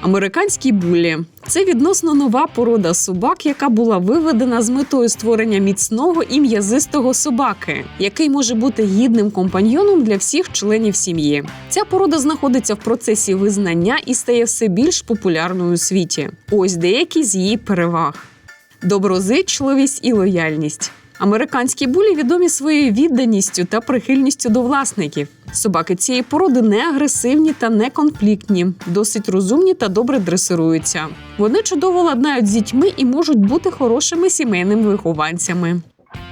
Американські булі це відносно нова порода собак, яка була виведена з метою створення міцного і м'язистого собаки, який може бути гідним компаньйоном для всіх членів сім'ї. Ця порода знаходиться в процесі визнання і стає все більш популярною у світі. Ось деякі з її переваг: доброзичливість і лояльність. Американські булі відомі своєю відданістю та прихильністю до власників. Собаки цієї породи не агресивні та не конфліктні, досить розумні та добре дресируються. Вони чудово ладнають з дітьми і можуть бути хорошими сімейними вихованцями.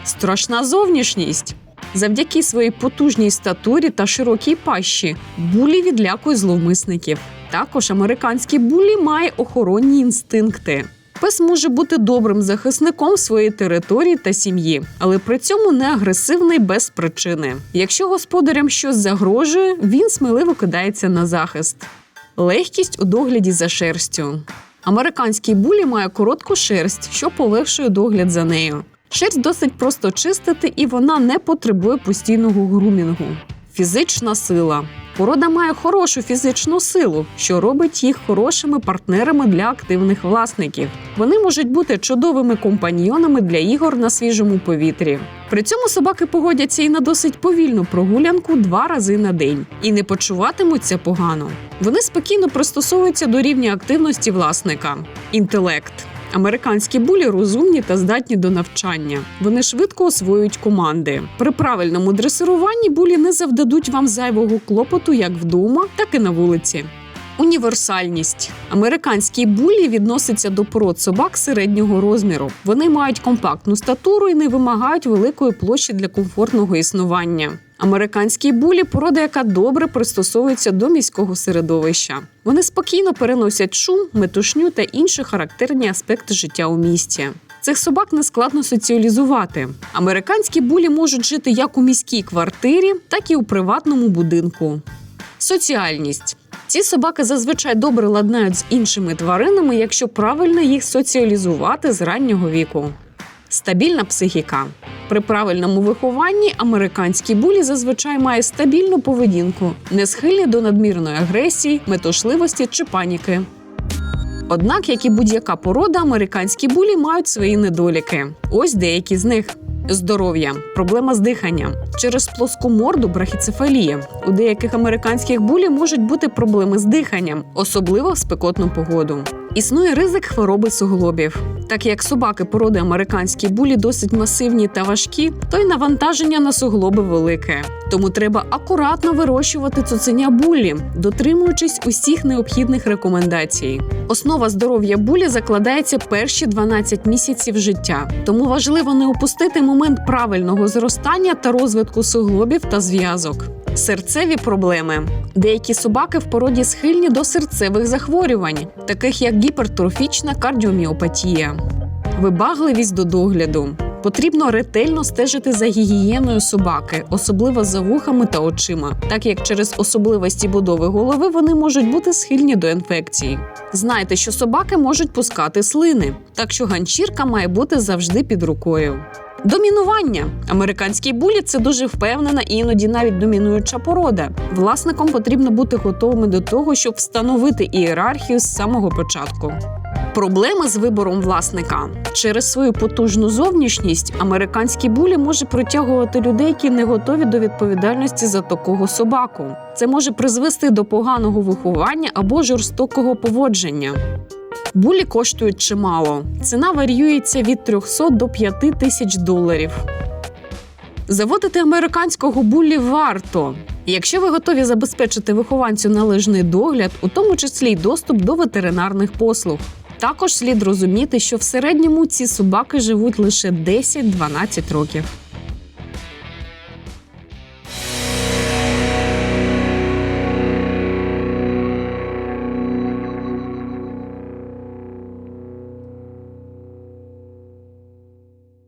Страшна зовнішність. Завдяки своїй потужній статурі та широкій пащі булі відлякують зловмисників. Також американський булі має охоронні інстинкти. Пес може бути добрим захисником своєї території та сім'ї, але при цьому не агресивний без причини. Якщо господарям щось загрожує, він сміливо кидається на захист. Легкість у догляді за шерстю. Американський булі має коротку шерсть, що полегшує догляд за нею. Шерсть досить просто чистити, і вона не потребує постійного грумінгу. Фізична сила. Порода має хорошу фізичну силу, що робить їх хорошими партнерами для активних власників. Вони можуть бути чудовими компаньйонами для ігор на свіжому повітрі. При цьому собаки погодяться і на досить повільну прогулянку два рази на день і не почуватимуться погано. Вони спокійно пристосовуються до рівня активності власника. Інтелект. Американські булі розумні та здатні до навчання. Вони швидко освоюють команди. При правильному дресируванні булі не завдадуть вам зайвого клопоту як вдома, так і на вулиці. Універсальність. Американські булі відносяться до пород собак середнього розміру. Вони мають компактну статуру і не вимагають великої площі для комфортного існування. Американські булі порода, яка добре пристосовується до міського середовища. Вони спокійно переносять шум, метушню та інші характерні аспекти життя у місті. Цих собак не складно соціалізувати. Американські булі можуть жити як у міській квартирі, так і у приватному будинку. Соціальність. Ці собаки зазвичай добре ладнають з іншими тваринами, якщо правильно їх соціалізувати з раннього віку. Стабільна психіка. При правильному вихованні американські булі зазвичай мають стабільну поведінку, не схильні до надмірної агресії, метушливості чи паніки. Однак, як і будь-яка порода, американські булі мають свої недоліки. Ось деякі з них. Здоров'я, проблема з диханням через плоску морду брахіцефалія. У деяких американських булі можуть бути проблеми з диханням, особливо в спекотну погоду. Існує ризик хвороби суглобів. Так як собаки породи американські булі досить масивні та важкі, то й навантаження на суглоби велике. Тому треба акуратно вирощувати цуценя булі, дотримуючись усіх необхідних рекомендацій. Основа здоров'я булі закладається перші 12 місяців життя, тому важливо не упустити момент правильного зростання та розвитку суглобів та зв'язок. Серцеві проблеми. Деякі собаки в породі схильні до серцевих захворювань, таких як гіпертрофічна кардіоміопатія. Вибагливість до догляду. Потрібно ретельно стежити за гігієною собаки, особливо за вухами та очима, так як через особливості будови голови вони можуть бути схильні до інфекцій. Знайте, що собаки можуть пускати слини, так що ганчірка має бути завжди під рукою. Домінування. Американський булі це дуже впевнена і іноді навіть домінуюча порода. Власникам потрібно бути готовими до того, щоб встановити ієрархію з самого початку. Проблеми з вибором власника через свою потужну зовнішність американський булі може притягувати людей, які не готові до відповідальності за такого собаку. Це може призвести до поганого виховання або жорстокого поводження. Булі коштують чимало. Ціна варіюється від 300 до 5 тисяч доларів. Заводити американського буллі варто. Якщо ви готові забезпечити вихованцю належний догляд, у тому числі й доступ до ветеринарних послуг. Також слід розуміти, що в середньому ці собаки живуть лише 10-12 років.